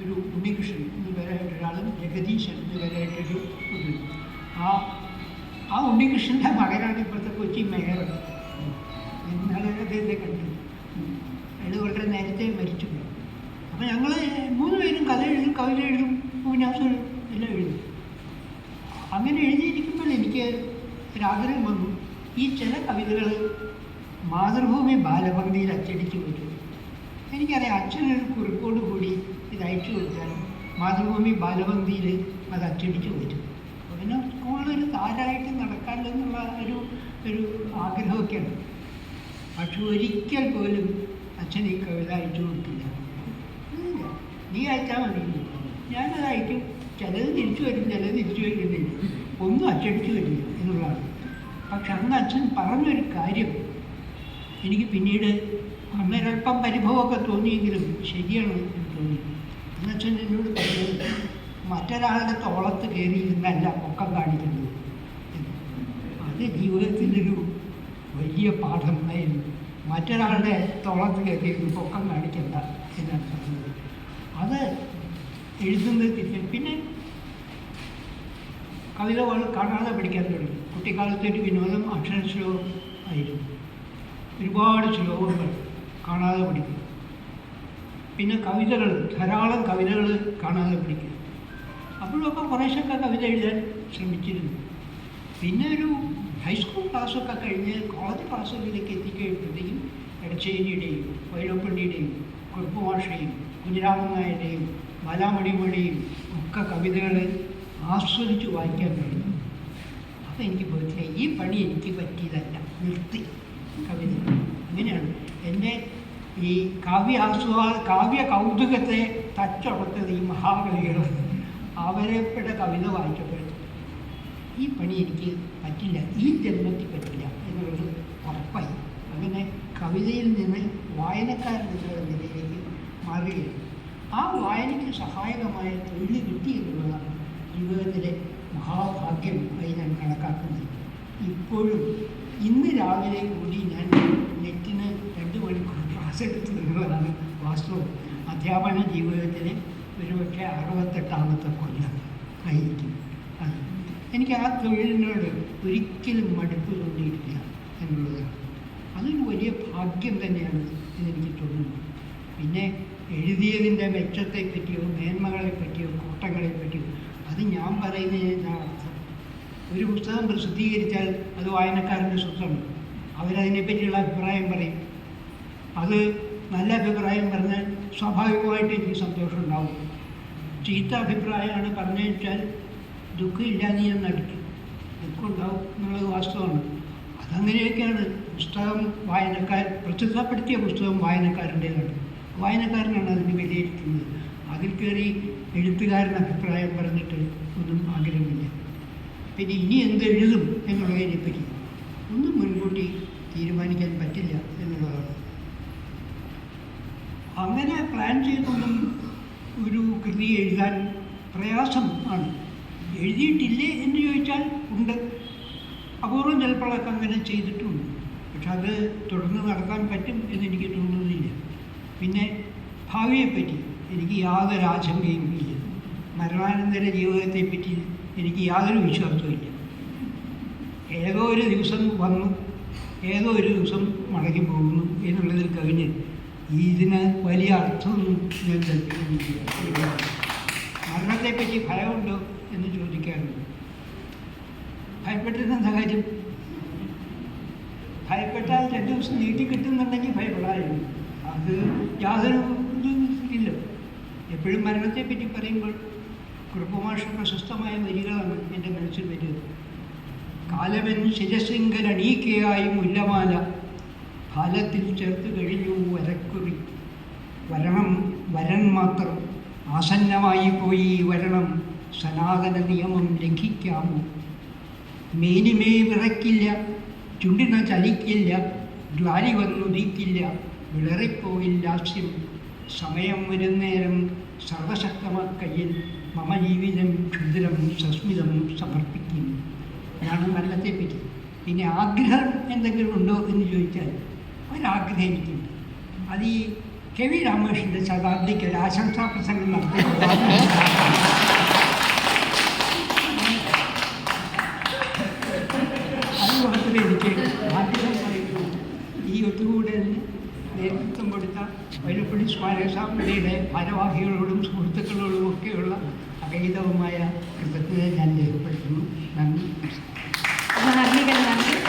ഒരു ഉണ്ണികൃഷ്ണൻ എന്ന് പേരായിട്ട് ഒരാളും ജഗദീശൻ എന്ന് പേരായിട്ടൊരു ഒരു ആ ആ ഉണ്ണികൃഷ്ണന്റെ മകനാണ് ഇപ്പോഴത്തെ കൊച്ചി മേയർ. എന്നാണ് അദ്ദേഹത്തെ കണ്ടു അയാൾ വളരെ നേരത്തെ മരിച്ചു അപ്പോൾ ഞങ്ങൾ മൂന്ന് പേരും കഥ എഴുതും കവിത എഴുതും ഉപന്യാസം എഴുതും എല്ലാം എഴുതും. അങ്ങനെ എഴുതിയിരിക്കുമ്പോൾ എനിക്ക് ഒരാഗ്രഹം വന്നു. ഈ ചില കവിതകൾ മാതൃഭൂമി ബാലഭംഗിയിൽ അച്ചടിച്ചു വരും എനിക്കറിയാം അച്ഛനൊരു കുറിപ്പോട് കൂടി ഇത് അയച്ചു കൊടുത്താൽ മാതൃഭൂമി ബാലവന്തിയിൽ അത് അച്ചടിച്ചു പോയിട്ടു അപ്പോൾ പിന്നെ സ്കൂളിൽ താരായിട്ട് നടക്കാമെന്നുള്ള ഒരു ഒരു ആഗ്രഹമൊക്കെയാണ്. പക്ഷെ ഒരിക്കൽ പോലും അച്ഛൻ ഈ കവിത അയച്ചു കൊടുക്കില്ല നീ അയച്ചാൽ മതി. ഞാനത് അയക്കും. ചിലത് തിരിച്ചു വരും ചിലത് തിരിച്ചു വരുന്നില്ല ഒന്നും അച്ചടിച്ചു വരില്ല എന്നുള്ളതാണ്. പക്ഷെ അന്ന് അച്ഛൻ പറഞ്ഞൊരു കാര്യം എനിക്ക് പിന്നീട് അന്നൊരൽപ്പം പരിഭവമൊക്കെ തോന്നിയെങ്കിലും ശരിയാണ് എന്ന് തോന്നി. അന്ന് അച്ഛൻ എന്നോട് മറ്റൊരാളുടെ തോളത്ത് കയറിയിരുന്നല്ല പൊക്കം കാണിക്കുന്നത്. അത് അത് ജീവിതത്തിലൊരു വലിയ പാഠമായിരുന്നു. മറ്റൊരാളുടെ തോളത്ത് കയറിയിരുന്ന് പൊക്കം കാണിക്കണ്ട എന്നാണ് പറഞ്ഞത്. അത് എഴുതുന്നത് പിന്നെ കവിത കാണാതെ പഠിക്കാൻ തുടങ്ങി. കുട്ടിക്കാലത്തെ ഒരു വിനോദം അക്ഷരശ്ലോകം ആയിരുന്നു. ഒരുപാട് ശ്ലോകങ്ങൾ കാണാതെ പഠിക്കും പിന്നെ കവിതകൾ ധാരാളം കവിതകൾ കാണാതെ പഠിക്കും അപ്പോഴൊക്കെ കുറേശ്ശൊക്കെ കവിത എഴുതാൻ ശ്രമിച്ചിരുന്നു. പിന്നെ ഒരു ഹൈസ്കൂൾ ക്ലാസ്സൊക്കെ കഴിഞ്ഞ് കോളേജ് ക്ലാസ്സുകളിലേക്ക് എത്തിക്കഴിയുമ്പോഴത്തേക്കും എടച്ചേരിയുടെയും വൈലോപ്പള്ളിയുടെയും കുറുപ്പുമാഷയും കുഞ്ഞിരാമൻ നായരുടെയും ബാലാമണിമണിയും ഒക്കെ കവിതകൾ ആസ്വദിച്ച് വായിക്കാൻ കഴിഞ്ഞു. അപ്പം എനിക്ക് മനസ്സിലായി ഈ പണി എനിക്ക് പറ്റിയതല്ല നിർത്തി. കവിത. അങ്ങനെയാണ്. എന്റെ ഈ കാവ്യ ആസ്വാ കാവ്യ കൗതുകത്തെ തച്ചുടത്തത് ഈ മഹാകവികൾ. അവരെപ്പെട്ട കവിത വായിക്കപ്പെട്ടു ഈ പണി എനിക്ക് പറ്റില്ല ഈ ജന്മത്തിൽ പറ്റില്ല എന്നുള്ളത് ഉറപ്പായി. അങ്ങനെ കവിതയിൽ നിന്ന് വായനക്കാരൻ എന്നുള്ള നിലയിലേക്ക് മാറുകയാണ് ആ വായനയ്ക്ക് സഹായകമായ തൊഴിൽ കിട്ടി എന്നുള്ളതാണ് ജീവിതത്തിലെ മഹാഭാഗ്യം ആയി ഞാൻ കണക്കാക്കുന്നത്. ഇപ്പോഴും ഇന്ന് രാവിലെ കൂടി ഞാൻ നെറ്റിന് രണ്ട് മണിക്കൂർ ക്ലാസ് എടുത്തു എന്നുള്ളതാണ് വാസ്തവം അധ്യാപന ജീവിതത്തിലെ ഒരുപക്ഷെ അറുപത്തെട്ടാമത്തെ കൊല്ലം ആയിരിക്കും അത്. എനിക്ക് ആ തൊഴിലിനോട് ഒരിക്കലും മടുപ്പ് തോന്നിയിട്ടില്ല എന്നുള്ളതാണ് അതൊരു വലിയ ഭാഗ്യം തന്നെയാണ് എന്നെനിക്ക് തോന്നുന്നു. പിന്നെ എഴുതിയതിന്റെ മെച്ചത്തെപ്പറ്റിയോ മേന്മകളെപ്പറ്റിയോ മേന്മകളെ പറ്റിയോ കോട്ടങ്ങളെ പറ്റിയോ അത് ഞാൻ പറയുന്നതിന് അർത്ഥം ഒരു പുസ്തകം പ്രസിദ്ധീകരിച്ചാൽ അത് വായനക്കാരന്റെ സ്വത്താണ്. അവരതിനെ പറ്റിയുള്ള അഭിപ്രായം പറയും. അത് നല്ല അഭിപ്രായം പറഞ്ഞാൽ സ്വാഭാവികമായിട്ട് എനിക്ക് സന്തോഷം ഉണ്ടാവും. ചീത്ത അഭിപ്രായമാണ് പറഞ്ഞു വെച്ചാൽ ദുഃഖമില്ലാതെ ഞാൻ നടിക്കും. ദുഃഖം ഉണ്ടാവും എന്നുള്ളത് വാസ്തവമാണ്. അതങ്ങനെയൊക്കെയാണ് പുസ്തകം വായനക്കാർ പ്രസിദ്ധപ്പെടുത്തിയ പുസ്തകം വായനക്കാരന്റേതാണ്. വായനക്കാരനാണ് അതിന് വിലയിരുത്തുന്നത്. അതിൽ കയറി എഴുത്തുകാരൻ അഭിപ്രായം പറഞ്ഞിട്ട് ഒന്നും ആഗ്രഹമില്ല. പിന്നെ ഇനി എന്ത് എഴുതും എന്നുള്ളതിനെപ്പറ്റി ഒന്നും മുൻകൂട്ടി തീരുമാനിക്കാൻ പറ്റില്ല എന്നുള്ളതാണ്. അങ്ങനെ പ്ലാൻ ചെയ്തൊന്നും ഒരു കൃതി എഴുതാൻ പ്രയാസം ആണ്. എഴുതിയിട്ടില്ലേ എന്ന് ചോദിച്ചാൽ ഉണ്ട്. അപൂർവം ചിലപ്പോഴൊക്കെ അങ്ങനെ ചെയ്തിട്ടുണ്ട്. പക്ഷെ അത് തുടർന്ന് നടത്താൻ പറ്റും എന്നെനിക്ക് തോന്നുന്നില്ല. പിന്നെ ഭാവിയെപ്പറ്റി എനിക്ക് യാതൊരു ആശങ്കയും ഇല്ല. മരണാനന്തര ജീവിതത്തെപ്പറ്റി എനിക്ക് യാതൊരു വിശ്വാസവും ഇല്ല ഏതോ ഒരു ദിവസം വന്നു ഏതോ ഒരു ദിവസം മടങ്ങി പോകുന്നു എന്നുള്ളതിൽ കവിഞ്ഞ് ഇതിന് വലിയ അർത്ഥമൊന്നും ഞാൻ മരണത്തെപ്പറ്റി ഭയമുണ്ടോ എന്ന് ചോദിക്കാറുണ്ട്. ഭയപ്പെട്ടിരുന്ന കാര്യം? ഭയപ്പെട്ടാൽ രണ്ട് ദിവസം നീട്ടി കിട്ടുന്നുണ്ടെങ്കിൽ ഭയപ്പെടാറില്ല അത് യാതൊരു ഇല്ല. എപ്പോഴും മരണത്തെപ്പറ്റി പറയുമ്പോൾ കുറുപ്പമാഷ പ്രശസ്തമായ വരികളാണ് എന്റെ മനസ്സിൽ വരുന്നത്. കാലവൻ ശിരസിംഗലണീക്കയായി മുല്ലമാല. കാലത്തിൽ ചേർത്ത് കഴിഞ്ഞു വരക്കുറി. വരണം വരൻ മാത്രം. ആസന്നമായി പോയി വരണം. സനാതന നിയമം ലംഘിക്കാമോ? മേനിമേ വിറയ്ക്കില്ല. ചുണ്ടിന ചലിക്കില്ല. ജ്വാലി വന്നുദിക്കില്ല. വിളറിപ്പോയില്ലാസ്യം സമയം വരുന്നേരം സർവശക്തമാക്കയിൽ മമ ജീവിതം ക്ഷുദ്രം സസ്മിതം സമർപ്പിക്കുന്നു. ഇതാണ് മരണത്തെപ്പറ്റി പിന്നെ ആഗ്രഹം എന്തെങ്കിലും ഉണ്ടോ എന്ന് ചോദിച്ചാൽ ഒരാഗ്രഹം എനിക്കുണ്ട് അത് ഈ കെ വി രാമകൃഷ്ണന്റെ ശതാബ്ദിക്കൽ ആശംസാ പ്രസംഗം നടത്തിയിട്ടുള്ള വൈലപ്പള്ളി സ്മാരകസമിതിയുടെ ഭാരവാഹികളോടും സുഹൃത്തുക്കളോടും ഒക്കെയുള്ള അഗൈതവുമായ കൃതജ്ഞത ഞാൻ രേഖപ്പെടുത്തുന്നു. നന്ദി.